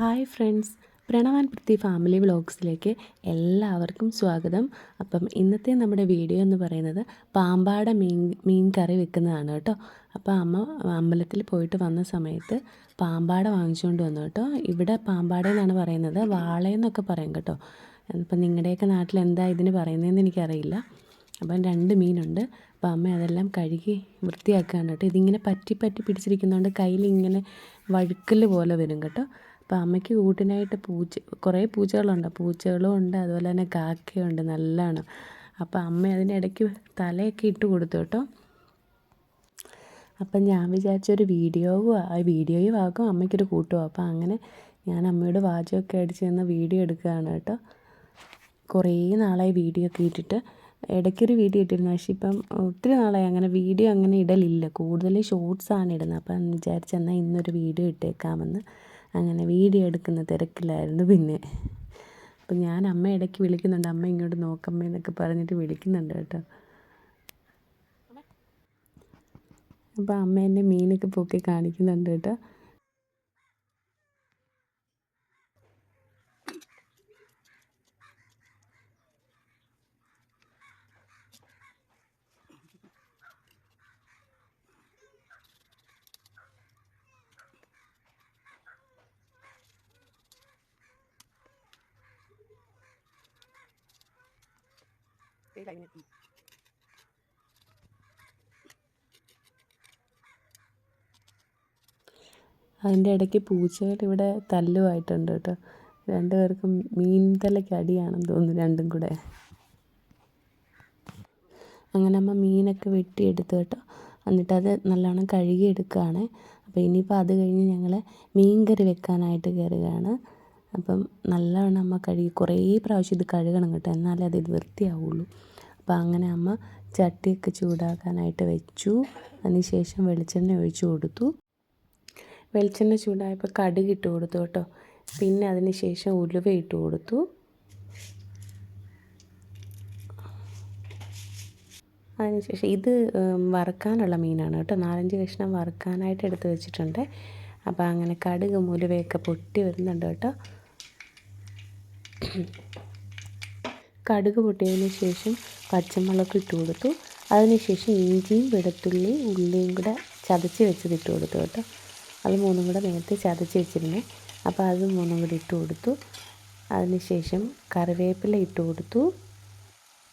Hi friends. പ്രണവാൻ പ്രതി family വ്ളോഗ്സിലേക്ക് എല്ലാവർക്കും സ്വാഗതം. അപ്പം ഇന്നത്തെ നമ്മുടെ വീഡിയോ എന്ന് പറയുന്നത് പാമ്പാട മീൻ മീൻ കറി വെക്കുന്നതാണ് കേട്ടോ. അപ്പോൾ അമ്മ അമ്പലത്തിൽ പോയിട്ട് വന്ന സമയത്ത് പാമ്പാട വാങ്ങിച്ചുകൊണ്ട് വന്നു കേട്ടോ. ഇവിടെ പാമ്പാട എന്നാണ് പറയുന്നത്. വാളയെന്നൊക്കെ പറയും കേട്ടോ. അപ്പം നിങ്ങളുടെയൊക്കെ നാട്ടിൽ എന്താ ഇതിന് പറയുന്നതെന്ന് എനിക്കറിയില്ല. അപ്പം രണ്ട് മീനുണ്ട്. അപ്പം അമ്മ അതെല്ലാം കഴുകി വൃത്തിയാക്കുകയാണ് കേട്ടോ. ഇതിങ്ങനെ പറ്റി പറ്റി പിടിച്ചിരിക്കുന്നതുകൊണ്ട് കയ്യിൽ ഇങ്ങനെ വഴുക്കൽ പോലെ വരും കേട്ടോ. അപ്പം അമ്മയ്ക്ക് കൂട്ടിനായിട്ട് പൂച്ച കുറേ പൂച്ചകളുണ്ട്. പൂച്ചകളും ഉണ്ട്. അതുപോലെ തന്നെ കാക്കയുണ്ട്. നല്ലതാണ് അപ്പോൾ അമ്മ അതിനിടയ്ക്ക് തലയൊക്കെ ഇട്ട് കൊടുത്തു കേട്ടോ. അപ്പം ഞാൻ വിചാരിച്ചൊരു ആ വീഡിയോയും ആക്കും അമ്മയ്ക്കൊരു കൂട്ടും. അപ്പോൾ അങ്ങനെ ഞാൻ അമ്മയോട് വാചകമൊക്കെ അടിച്ച് തന്ന വീഡിയോ എടുക്കുകയാണ് കേട്ടോ. കുറേ നാളായി വീഡിയോ ഒക്കെ ഇട്ടിട്ട്. ഇടയ്ക്കൊരു വീഡിയോ ഇട്ടിരുന്നു. പക്ഷേ ഇപ്പം ഒത്തിരി നാളായി അങ്ങനെ വീഡിയോ അങ്ങനെ ഇടലില്ല. കൂടുതലും ഷോർട്സാണ് ഇടുന്നത്. അപ്പം വിചാരിച്ചെന്നാൽ ഇന്നൊരു വീഡിയോ ഇട്ടേക്കാമെന്ന്. അങ്ങനെ വീഡിയോ എടുക്കുന്ന തിരക്കിലായിരുന്നു പിന്നെ. അപ്പം ഞാൻ അമ്മ ഇടയ്ക്ക് വിളിക്കുന്നുണ്ട്. അമ്മ ഇങ്ങോട്ട് നോക്കമ്മ എന്നൊക്കെ പറഞ്ഞിട്ട് വിളിക്കുന്നുണ്ട് കേട്ടോ. അപ്പോൾ അമ്മ എന്നെ മീനൊക്കെ പൊക്കി കാണിക്കുന്നുണ്ട് കേട്ടോ. അതിന്റെ ഇടയ്ക്ക് പൂച്ചകൾ ഇവിടെ തല്ലുമായിട്ടുണ്ട് കേട്ടോ. രണ്ടുപേർക്കും മീൻ തലയ്ക്ക് അടിയാണെന്ന് തോന്നുന്നു രണ്ടും കൂടെ. അങ്ങനെ അമ്മ മീനൊക്കെ വെട്ടിയെടുത്തു കേട്ടോ. എന്നിട്ട് അത് നല്ലോണം കഴുകിയെടുക്കുകയാണ്. അപ്പോൾ ഇനിയിപ്പോൾ അത് കഴിഞ്ഞ് ഞങ്ങൾ മീൻ കറി വെക്കാനായിട്ട് കയറുകയാണ്. അപ്പം നല്ലവണ്ണം അമ്മ കഴുകി കുറേ പ്രാവശ്യം ഇത് കഴുകണം കേട്ടോ. എന്നാലേ അത് വൃത്തിയാവുള്ളൂ. അപ്പോൾ അങ്ങനെ അമ്മ ചട്ടിയൊക്കെ ചൂടാക്കാനായിട്ട് വെച്ചു. അതിന് ശേഷം വെളിച്ചെണ്ണ ഒഴിച്ചു കൊടുത്തു. വെളിച്ചെണ്ണ ചൂടായപ്പോൾ കടുക് ഇട്ട് കൊടുത്തു കേട്ടോ. പിന്നെ അതിന് ശേഷം ഉലുവ ഇട്ട് കൊടുത്തു. അതിനുശേഷം ഇത് വറുക്കാനുള്ള മീനാണ് കേട്ടോ. നാലഞ്ച് കഷ്ണം വറുക്കാനായിട്ട് എടുത്ത് വെച്ചിട്ടുണ്ട്. അപ്പോൾ അങ്ങനെ കടുക് മുലുവയൊക്കെ പൊട്ടി വരുന്നുണ്ട് കേട്ടോ. കടുക് പൊട്ടിയതിന് ശേഷം പച്ചമുളക് ഇട്ട് കൊടുത്തു. അതിനുശേഷം ഇഞ്ചിയും വെളുത്തുള്ളി ഉള്ളിയും കൂടെ ചതച്ച് വെച്ചത് ഇട്ട് കൊടുത്തു കേട്ടോ. അത് മൂന്നും കൂടെ നേരത്തെ ചതച്ച് വെച്ചിരുന്നു. അപ്പോൾ അത് മൂന്നും കൂടി ഇട്ട് കൊടുത്തു. അതിനുശേഷം കറിവേപ്പില ഇട്ട് കൊടുത്തു.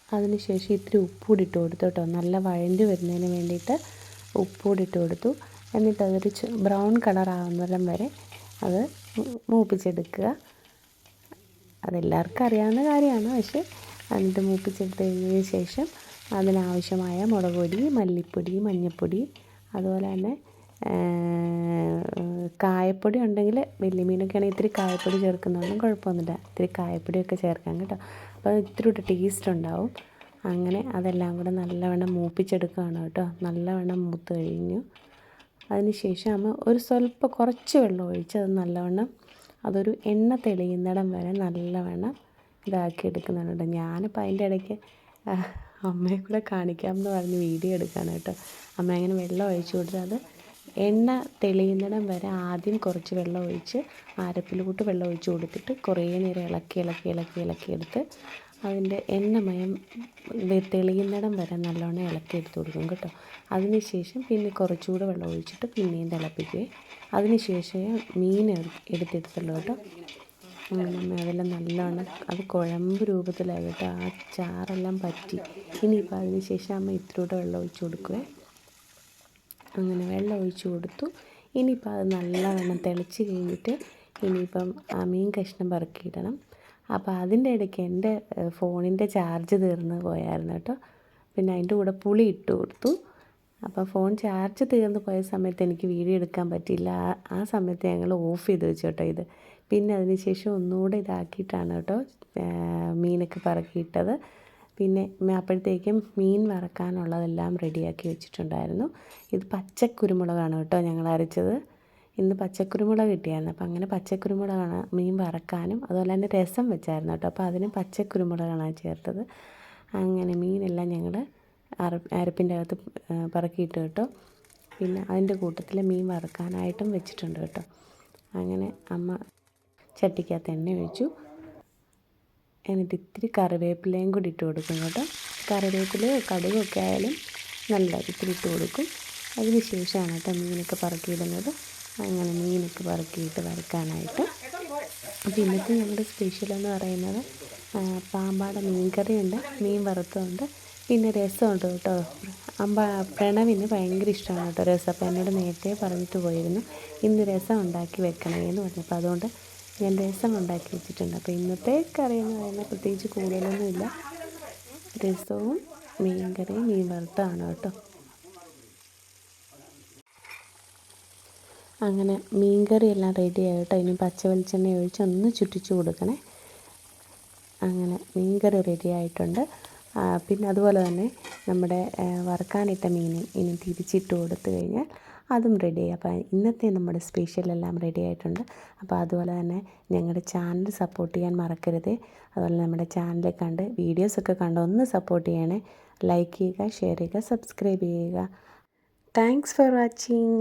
അതിനുശേഷം ഇത്തിരി ഉപ്പൂടി ഇട്ട് കൊടുത്തു കേട്ടോ. നല്ല വഴണ്ട് വരുന്നതിന് വേണ്ടിയിട്ട് ഉപ്പൂടി ഇട്ട് കൊടുത്തു. എന്നിട്ട് അതൊരു ബ്രൗൺ കളർ വരെ അത് മൂപ്പിച്ചെടുക്കുക. അതെല്ലാവർക്കും അറിയാവുന്ന കാര്യമാണ്. പക്ഷേ എന്നിട്ട് മൂപ്പിച്ചെടുത്തതിന് ശേഷം അതിനാവശ്യമായ മുളക് പൊടി മല്ലിപ്പൊടി മഞ്ഞൾപ്പൊടി അതുപോലെ തന്നെ കായപ്പൊടി ഉണ്ടെങ്കിൽ വലിയ മീനൊക്കെ ആണെങ്കിൽ ഇത്തിരി കായപ്പൊടി ചേർക്കുന്നതൊന്നും കുഴപ്പമൊന്നുമില്ല. ഇത്തിരി കായപ്പൊടിയൊക്കെ ചേർക്കാം കേട്ടോ. അപ്പോൾ അത് ഇത്തിരി ടേസ്റ്റ് ഉണ്ടാവും. അങ്ങനെ അതെല്ലാം കൂടെ നല്ലവണ്ണം മൂപ്പിച്ചെടുക്കുകയാണ് കേട്ടോ. നല്ലവണ്ണം മൂത്ത് കഴിഞ്ഞു. അതിന് ശേഷം നമ്മൾ ഒരു സ്വല്പം കുറച്ച് വെള്ളം ഒഴിച്ച് അത് നല്ലവണ്ണം അതൊരു എണ്ണ തെളിയുന്നിടം വരെ നല്ലവണ്ണം ഇതാക്കി എടുക്കുന്നുണ്ട് ഞാനിപ്പോൾ അതിന്റെ ഇടയ്ക്ക് അമ്മയെ കൂടെ കാണിക്കാമെന്ന് പറഞ്ഞ് വീഡിയോ എടുക്കുകയാണ് കേട്ടോ. അമ്മ അങ്ങനെ വെള്ളം ഒഴിച്ചു കൊടുത്ത് അത് എണ്ണ തെളിയുന്നിടം വരെ ആദ്യം കുറച്ച് വെള്ളം ഒഴിച്ച് ആരപ്പിലോട്ട് വെള്ളം ഒഴിച്ച് കൊടുത്തിട്ട് കുറേ നേരം ഇളക്കി ഇളക്കി ഇളക്കി ഇളക്കി എടുത്ത് അതിന്റെ എണ്ണമയം തെളിയുന്നിടം വരെ നല്ലോണം ഇളക്കി എടുത്ത് കൊടുക്കും കേട്ടോ. അതിന് ശേഷം പിന്നെ കുറച്ചുകൂടെ വെള്ളം ഒഴിച്ചിട്ട് പിന്നെയും തിളപ്പിക്കുകയും അതിന് ശേഷം മീൻ എടുത്തെടുത്തുള്ളൂ കേട്ടോ. അതെല്ലാം നല്ലോണം അത് കുഴമ്പ് രൂപത്തിലായി കേട്ടോ. ആ ചാറെല്ലാം പറ്റി. ഇനിയിപ്പോൾ അതിന് ശേഷം അമ്മ ഇത്തിരിയൂടെ വെള്ളം ഒഴിച്ച് കൊടുക്കുക അങ്ങനെ വെള്ളം ഒഴിച്ച് കൊടുത്തു. ഇനിയിപ്പോൾ അത് നല്ലവണ്ണം തിളച്ച് കഴിഞ്ഞിട്ട് ഇനിയിപ്പം ആ മീൻ കഷ്ണം പറക്കിയിടണം. അപ്പോൾ അതിന്റെ ഇടയ്ക്ക് എന്റെ ഫോണിന്റെ ചാർജ് തീർന്ന് പോയായിരുന്നു കേട്ടോ. പിന്നെ അതിന്റെ കൂടെ പുളി ഇട്ട് കൊടുത്തു. അപ്പോൾ ഫോൺ ചാർജ് തീർന്ന് പോയ സമയത്ത് എനിക്ക് വീഡിയോ എടുക്കാൻ പറ്റിയില്ല. ആ സമയത്ത് ഞങ്ങൾ ഓഫ് ചെയ്ത് വെച്ചു കേട്ടോ ഇത്. പിന്നെ അതിന് ശേഷം ഒന്നുകൂടെ ഇതാക്കിയിട്ടാണ് കേട്ടോ മീനൊക്കെ പറക്കിയിട്ടത്. പിന്നെ അപ്പോഴത്തേക്കും മീൻ വറക്കാനുള്ളതെല്ലാം റെഡിയാക്കി വെച്ചിട്ടുണ്ടായിരുന്നു. ഇത് പച്ചക്കുരുമുളകാണ് കേട്ടോ ഞങ്ങൾ അരച്ചത്. ഇന്ന് പച്ചക്കുരുമുളക് കിട്ടിയായിരുന്നു. അപ്പോൾ അങ്ങനെ പച്ചക്കുരുമുളകാണ് മീൻ വറക്കാനും അതുപോലെ തന്നെ രസം വെച്ചായിരുന്നു കേട്ടോ. അപ്പോൾ അതിന് പച്ചക്കുരുമുളകാണ് ചേർത്തത്. അങ്ങനെ മീനെല്ലാം ഞങ്ങൾ അര അരപ്പിന്റെ അകത്ത് പറക്കിയിട്ട് കേട്ടോ. പിന്നെ അതിന്റെ കൂട്ടത്തിൽ മീൻ വറക്കാനായിട്ടും വെച്ചിട്ടുണ്ട് കേട്ടോ. അങ്ങനെ അമ്മ ചട്ടിക്കകത്ത് എണ്ണ ഒഴിച്ചു. എന്നിട്ട് ഇത്തിരി കറിവേപ്പിലയും കൂടി ഇട്ട് കൊടുക്കും കേട്ടോ. കറിവേപ്പില കടുകൊക്കെ ആയാലും നല്ല ഇത്തിരി ഇട്ട് കൊടുക്കും. അതിന് ശേഷമാണ് കേട്ടോ മീനൊക്കെ പറക്കിയിടുന്നത്. അങ്ങനെ മീനൊക്കെ വറുക്കിയിട്ട് വറുക്കാനായിട്ട്. അപ്പോൾ ഇന്നത്തെ ഞങ്ങളുടെ സ്പെഷ്യൽ എന്ന് പറയുന്നത് പാമ്പാട മീൻകറിയുണ്ട്. മീൻ വറുത്തതുണ്ട്. പിന്നെ രസമുണ്ട് കേട്ടോ. അമ്പ പ്രണവിന് ഭയങ്കര ഇഷ്ടമാണ് കേട്ടോ രസം. അപ്പോൾ എന്നോട് നേരത്തെ പറഞ്ഞിട്ട് പോയിരുന്നു ഇന്ന് രസം ഉണ്ടാക്കി വെക്കണേ എന്ന് പറഞ്ഞപ്പോൾ അതുകൊണ്ട് ഞാൻ രസം ഉണ്ടാക്കി വെച്ചിട്ടുണ്ട്. അപ്പോൾ ഇന്നത്തെ കറി എന്ന് പറയുന്നത് പ്രത്യേകിച്ച് കൂടുതലൊന്നുമില്ല. രസവും മീൻ കറിയും മീൻ വറുത്തതാണ് കേട്ടോ. അങ്ങനെ മീൻ എല്ലാം റെഡി ആയിട്ടോ? ഇനി പച്ച വെളിച്ചെണ്ണ ഒഴിച്ച് ഒന്ന് ചുറ്റിച്ചു കൊടുക്കണേ. അങ്ങനെ മീൻ കറി റെഡി ആയിട്ടുണ്ട് പിന്നെ അതുപോലെ തന്നെ നമ്മുടെ വറുക്കാനിട്ട മീൻ ഇനി തിരിച്ചിട്ട് കൊടുത്തു കഴിഞ്ഞാൽ അതും റെഡിയായി അപ്പോൾ ഇന്നത്തെ നമ്മുടെ സ്പെഷ്യൽ എല്ലാം റെഡി ആയിട്ടുണ്ട്. അപ്പോൾ അതുപോലെ തന്നെ ഞങ്ങളുടെ ചാനൽ സപ്പോർട്ട് ചെയ്യാൻ മറക്കരുത്. അതുപോലെ നമ്മുടെ ചാനൽ കണ്ട് വീഡിയോസൊക്കെ കണ്ട് ഒന്ന് സപ്പോർട്ട് ചെയ്യണേ. ലൈക്ക് ചെയ്യുക ഷെയർ ചെയ്യുക സബ്സ്ക്രൈബ് ചെയ്യുക. Thanks for watching